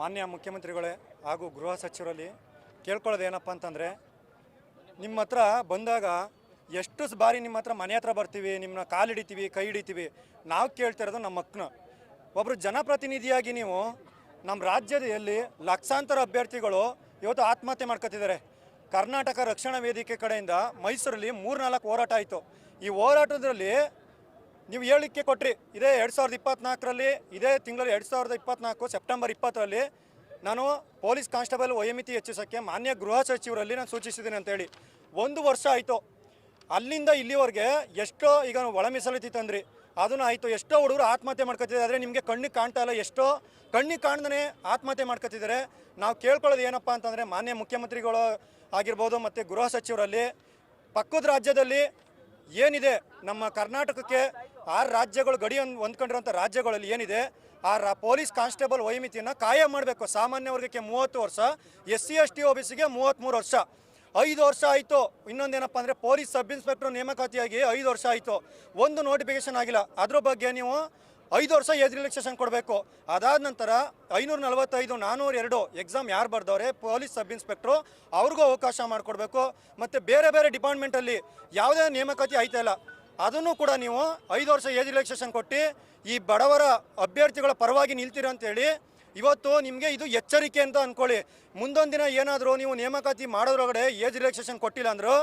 ಮಾನ್ಯ ಮುಖ್ಯಮಂತ್ರಿಗಳೇ ಹಾಗೂ ಗೃಹ ಸಚಿವರಲ್ಲಿ ಕೇಳ್ಕೊಳ್ಳೋದು ಏನಪ್ಪ ಅಂತಂದರೆ, ನಿಮ್ಮ ಹತ್ರ ಬಂದಾಗ ಎಷ್ಟು ಬಾರಿ ನಿಮ್ಮ ಹತ್ರ ಮನೆ ಹತ್ರ ಬರ್ತೀವಿ ನಿಮ್ಮನ್ನ ಕಾಲು ಹಿಡಿತೀವಿ, ಕೈ ಹಿಡಿತೀವಿ, ನಾವು ಕೇಳ್ತಿರೋದು ನಮ್ಮ ಮಕ್ಕನ ಒಬ್ಬರು ಜನಪ್ರತಿನಿಧಿಯಾಗಿ ನೀವು ನಮ್ಮ ರಾಜ್ಯದಲ್ಲಿ ಲಕ್ಷಾಂತರ ಅಭ್ಯರ್ಥಿಗಳು ಇವತ್ತು ಆತ್ಮಹತ್ಯೆ ಮಾಡ್ಕೊತಿದ್ದಾರೆ ಕರ್ನಾಟಕ ರಕ್ಷಣಾ ವೇದಿಕೆ ಕಡೆಯಿಂದ ಮೈಸೂರಲ್ಲಿ ಮೂರ್ನಾಲ್ಕು ಹೋರಾಟ ಆಯಿತು. ಈ ಹೋರಾಟದಲ್ಲಿ ನೀವು ಹೇಳಿಕೆ ಕೊಟ್ರಿ, ಇದೇ ಎರಡು ಸಾವಿರದ ಇಪ್ಪತ್ನಾಲ್ಕರಲ್ಲಿ, ಇದೇ ತಿಂಗಳಲ್ಲಿ ಎರಡು ಸಾವಿರದ ಇಪ್ಪತ್ನಾಲ್ಕು ಸೆಪ್ಟೆಂಬರ್ ಇಪ್ಪತ್ತರಲ್ಲಿ ನಾನು ಪೊಲೀಸ್ ಕಾನ್ಸ್ಟೇಬಲ್ ವಯೋಮಿತಿ ಹೆಚ್ಚಿಸೋಕ್ಕೆ ಮಾನ್ಯ ಗೃಹ ಸಚಿವರಲ್ಲಿ ನಾನು ಸೂಚಿಸಿದ್ದೀನಿ ಅಂತೇಳಿ ಒಂದು ವರ್ಷ ಆಯಿತು. ಅಲ್ಲಿಂದ ಇಲ್ಲಿವರೆಗೆ ಎಷ್ಟೋ ಈಗ ಒಳ ಮೀಸಲಿತ್ತಿತ್ತು ತಂದ್ರಿ. ಅದನ್ನು ಆಯಿತು. ಎಷ್ಟೋ ಹುಡುಗರು ಆತ್ಮಹತ್ಯೆ ಮಾಡ್ಕೊತಿದ್ದಾರೆ. ಆದರೆ ನಿಮಗೆ ಕಣ್ಣಿಗೆ ಕಾಣ್ತಾ ಇಲ್ಲ. ಎಷ್ಟೋ ಕಣ್ಣಿಗೆ ಕಾಣ್ದೇ ಆತ್ಮಹತ್ಯೆ ಮಾಡ್ಕೊತಿದ್ದಾರೆ. ನಾವು ಕೇಳ್ಕೊಳ್ಳೋದು ಏನಪ್ಪ ಅಂತಂದರೆ ಮಾನ್ಯ ಮುಖ್ಯಮಂತ್ರಿಗಳು ಆಗಿರ್ಬೋದು ಮತ್ತು ಗೃಹ ಸಚಿವರಲ್ಲಿ ಪಕ್ಕದ ರಾಜ್ಯದಲ್ಲಿ ಏನಿದೆ ನಮ್ಮ ಕರ್ನಾಟಕಕ್ಕೆ ಆರು ರಾಜ್ಯಗಳು ಗಡಿ ಹೊಂದ್ಕೊಂಡಿರುವಂಥ ರಾಜ್ಯಗಳಲ್ಲಿ ಏನಿದೆ ಆ ರಾ ಪೊಲೀಸ್ ಕಾನ್ಸ್ಟೇಬಲ್ ವೈಮಿತಿಯನ್ನು ಕಾಯಂ ಮಾಡಬೇಕು. ಸಾಮಾನ್ಯ ವರ್ಗಕ್ಕೆ ಮೂವತ್ತು ವರ್ಷ S C S T O B ಸಿಗೆ ಮೂವತ್ತ್ಮೂರು ವರ್ಷ. ಐದು ವರ್ಷ ಆಯಿತು. ಇನ್ನೊಂದೇನಪ್ಪ ಅಂದರೆ ಪೊಲೀಸ್ ಸಬ್ ಇನ್ಸ್ಪೆಕ್ಟರ್ ನೇಮಕಾತಿಯಾಗಿ ಐದು ವರ್ಷ ಆಯಿತು. ಒಂದು ನೋಟಿಫಿಕೇಶನ್ ಆಗಿಲ್ಲ. ಅದ್ರ ಬಗ್ಗೆ ನೀವು ಐದು ವರ್ಷ ಏಜ್ ರಿಲ್ಯಾಕ್ಸೇಷನ್ ಕೊಡಬೇಕು. ಅದಾದ ನಂತರ ಐನೂರ ನಲವತ್ತೈದು ನಾನ್ನೂರ ಎರಡು ಎಕ್ಸಾಮ್ ಯಾರು ಬರ್ದವ್ರೆ, ಪೊಲೀಸ್ ಸಬ್ ಇನ್ಸ್ಪೆಕ್ಟ್ರು ಅವ್ರಿಗೂ ಅವಕಾಶ ಮಾಡಿಕೊಡ್ಬೇಕು. ಮತ್ತು ಬೇರೆ ಬೇರೆ ಡಿಪಾರ್ಟ್ಮೆಂಟಲ್ಲಿ ಯಾವುದೇ ನೇಮಕಾತಿ ಆಯ್ತಾ ಇಲ್ಲ. ಅದನ್ನು ಕೂಡ ನೀವು ಐದು ವರ್ಷ ಏಜ್ ರಿಲ್ಯಾಕ್ಸೇಷನ್ ಕೊಟ್ಟು ಈ ಬಡವರ ಅಭ್ಯರ್ಥಿಗಳ ಪರವಾಗಿ ನಿಲ್ತೀರ ಅಂತೇಳಿ ಇವತ್ತು ನಿಮಗೆ ಇದು ಎಚ್ಚರಿಕೆ ಅಂತ ಅಂದ್ಕೊಳ್ಳಿ ಮುಂದೊಂದು ದಿನ ಏನಾದರೂ ನೀವು ನೇಮಕಾತಿ ಮಾಡೋದ್ರೊಳಗಡೆ ಏಜ್ ರಿಲ್ಯಾಕ್ಸೇಷನ್ ಕೊಟ್ಟಿಲ್ಲ ಅಂದರೂ,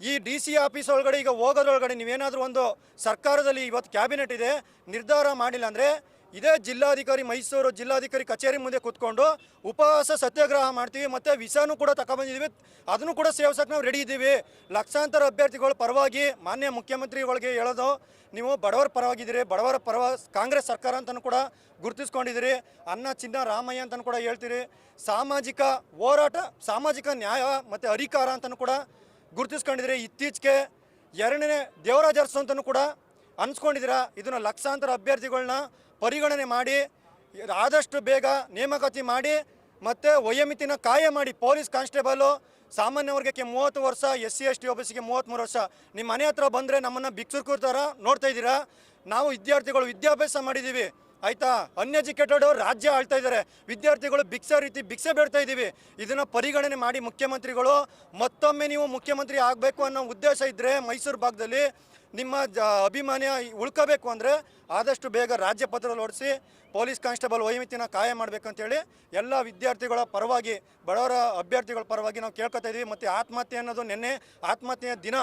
ಈ ಡಿ ಸಿ ಆಫೀಸ್ ಒಳಗಡೆ ಈಗ ಹೋಗೋದ್ರೊಳಗಡೆ ನೀವೇನಾದರೂ ಒಂದು ಸರ್ಕಾರದಲ್ಲಿ ಇವತ್ತು ಕ್ಯಾಬಿನೆಟ್ ಇದೆ, ನಿರ್ಧಾರ ಮಾಡಿಲ್ಲ ಅಂದರೆ ಇದೇ. ಜಿಲ್ಲಾಧಿಕಾರಿ ಮೈಸೂರು ಜಿಲ್ಲಾಧಿಕಾರಿ ಕಚೇರಿ ಮುಂದೆ ಕೂತ್ಕೊಂಡು ಉಪವಾಸ ಸತ್ಯಾಗ್ರಹ ಮಾಡ್ತೀವಿ. ಮತ್ತು ವಿಸಾನು ಕೂಡ ತಗೊಬಂದಿದ್ದೀವಿ ಅದನ್ನು ಕೂಡ ಸೇವಿಸೋಕೆ ನಾವು ರೆಡಿ ಇದ್ದೀವಿ. ಲಕ್ಷಾಂತರ ಅಭ್ಯರ್ಥಿಗಳ ಪರವಾಗಿ ಮಾನ್ಯ ಮುಖ್ಯಮಂತ್ರಿಗಳಿಗೆ ಹೇಳೋದು, ನೀವು ಬಡವರ ಪರವಾಗಿದ್ದೀರಿ. ಬಡವರ ಪರವ ಕಾಂಗ್ರೆಸ್ ಸರ್ಕಾರ ಅಂತಲೂ ಕೂಡ ಗುರುತಿಸ್ಕೊಂಡಿದ್ದೀರಿ. ಅನ್ನ, ಚಿನ್ನ, ರಾಮಯ್ಯ ಅಂತಲೂ ಕೂಡ ಹೇಳ್ತೀರಿ. ಸಾಮಾಜಿಕ ಹೋರಾಟ, ಸಾಮಾಜಿಕ ನ್ಯಾಯ ಮತ್ತು ಅಧಿಕಾರ ಅಂತಲೂ ಕೂಡ ಗುರುತಿಸ್ಕೊಂಡಿದ್ದೀರಿ. ಇತ್ತೀಚೆಗೆ ಎರಡನೇ ದೇವರಾಜ ಅರಸು ಅಂತಲೂ ಕೂಡ ಅನ್ಸ್ಕೊಂಡಿದ್ದೀರಾ? ಇದನ್ನು ಲಕ್ಷಾಂತರ ಅಭ್ಯರ್ಥಿಗಳನ್ನ ಪರಿಗಣನೆ ಮಾಡಿ, ಆದಷ್ಟು ಬೇಗ ನೇಮಕಾತಿ ಮಾಡಿ, ಮತ್ತು ವಯೋಮಿತಿನ ಕಾಯ ಮಾಡಿ, ಪೊಲೀಸ್ ಕಾನ್ಸ್ಟೇಬಲು, ಸಾಮಾನ್ಯ ವರ್ಗಕ್ಕೆ ಮೂವತ್ತು ವರ್ಷ ಎಸ್ ಸಿ ಎಸ್ ಟಿ ಒಬಿಸಿಗೆ ಮೂವತ್ತ್ಮೂರು ವರ್ಷ. ನಿಮ್ಮ ಮನೆ ಹತ್ರ ಬಂದರೆ ನಮ್ಮನ್ನು ಭಿಕ್ಷುಕರ ನೋಡ್ತಾ ಇದ್ದೀರಾ? ನಾವು ವಿದ್ಯಾರ್ಥಿಗಳು ವಿದ್ಯಾಭ್ಯಾಸ ಮಾಡಿದ್ದೀವಿ ಆಯಿತಾ? ಅನ್ಎಜುಕೇಟೆಡ್ ರಾಜ್ಯ ಆಳ್ತಾ ಇದ್ದಾರೆ. ವಿದ್ಯಾರ್ಥಿಗಳು ಭಿಕ್ಷೆ ರೀತಿ ಭಿಕ್ಷೆ ಬೇಡ್ತಾ ಇದ್ದೀವಿ. ಇದನ್ನು ಪರಿಗಣನೆ ಮಾಡಿ ಮುಖ್ಯಮಂತ್ರಿಗಳು, ಮತ್ತೊಮ್ಮೆ ನೀವು ಮುಖ್ಯಮಂತ್ರಿ ಆಗಬೇಕು ಅನ್ನೋ ಉದ್ದೇಶ ಇದ್ದರೆ ಮೈಸೂರು ಭಾಗದಲ್ಲಿ ನಿಮ್ಮ ಜ ಅಭಿಮಾನಿ ಉಳ್ಕೋಬೇಕು ಅಂದರೆ ಆದಷ್ಟು ಬೇಗ ರಾಜ್ಯ ಪತ್ರದಲ್ಲಿ ಹೊಡಿಸಿ ಪೊಲೀಸ್ ಕಾನ್ಸ್ಟೇಬಲ್ ವೈಮಿತಿನ ಕಾಯ ಮಾಡಬೇಕಂತೇಳಿ ಎಲ್ಲ ವಿದ್ಯಾರ್ಥಿಗಳ ಪರವಾಗಿ, ಬಡವರ ಅಭ್ಯರ್ಥಿಗಳ ಪರವಾಗಿ ನಾವು ಕೇಳ್ಕೊತಾ ಇದ್ದೀವಿ ಮತ್ತು ಆತ್ಮಹತ್ಯೆ ಅನ್ನೋದು ನಿನ್ನೆ ಆತ್ಮಹತ್ಯೆಯ ದಿನ.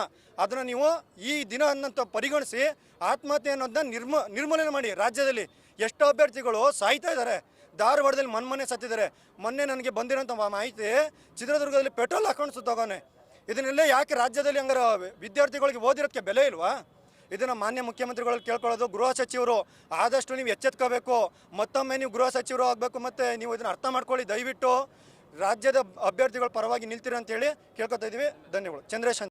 ಅದನ್ನು ನೀವು ಈ ದಿನ ಅನ್ನಂತ ಪರಿಗಣಿಸಿ ಆತ್ಮಹತ್ಯೆ ಅನ್ನೋದನ್ನ ನಿರ್ಮ, ನಿರ್ಮೂಲನೆ ಮಾಡಿ ರಾಜ್ಯದಲ್ಲಿ. ಎಷ್ಟೋ ಅಭ್ಯರ್ಥಿಗಳು ಸಾಯ್ತಾ ಇದ್ದಾರೆ. ಧಾರವಾಡದಲ್ಲಿ ಮನ್ಮನೆ ಸತ್ತಿದ್ದಾರೆ. ಮೊನ್ನೆ ನನಗೆ ಬಂದಿರೋಂಥ ಮಾಹಿತಿ ಚಿತ್ರದುರ್ಗದಲ್ಲಿ ಪೆಟ್ರೋಲ್ ಹಾಕೊಂಡು ಸುತ್ತೋಗವನೆ ಇದನ್ನೆಲ್ಲ ಯಾಕೆ ರಾಜ್ಯದಲ್ಲಿ ಹಂಗಾರ ವಿದ್ಯಾರ್ಥಿಗಳಿಗೆ ಓದಿರೋಕ್ಕೆ ಬೆಲೆ ಇಲ್ವಾ? ಇದನ್ನು ಮಾನ್ಯ ಮುಖ್ಯಮಂತ್ರಿಗಳಲ್ಲಿ ಕೇಳ್ಕೊಳ್ಳೋದು, ಗೃಹ ಸಚಿವರು ಆದಷ್ಟು ನೀವು ಎಚ್ಚೆತ್ಕೋಬೇಕು, ಮತ್ತೊಮ್ಮೆ ನೀವು ಗೃಹ ಸಚಿವರು ಆಗಬೇಕು, ಮತ್ತು ನೀವು ಇದನ್ನು ಅರ್ಥ ಮಾಡ್ಕೊಳ್ಳಿ, ದಯವಿಟ್ಟು ರಾಜ್ಯದ ಅಭ್ಯರ್ಥಿಗಳ ಪರವಾಗಿ ನಿಲ್ತೀರ ಅಂತೇಳಿ ಕೇಳ್ಕೊತಾ ಇದ್ದೀವಿ. ಧನ್ಯವಾದಗಳು. ಚಂದ್ರೇಶ್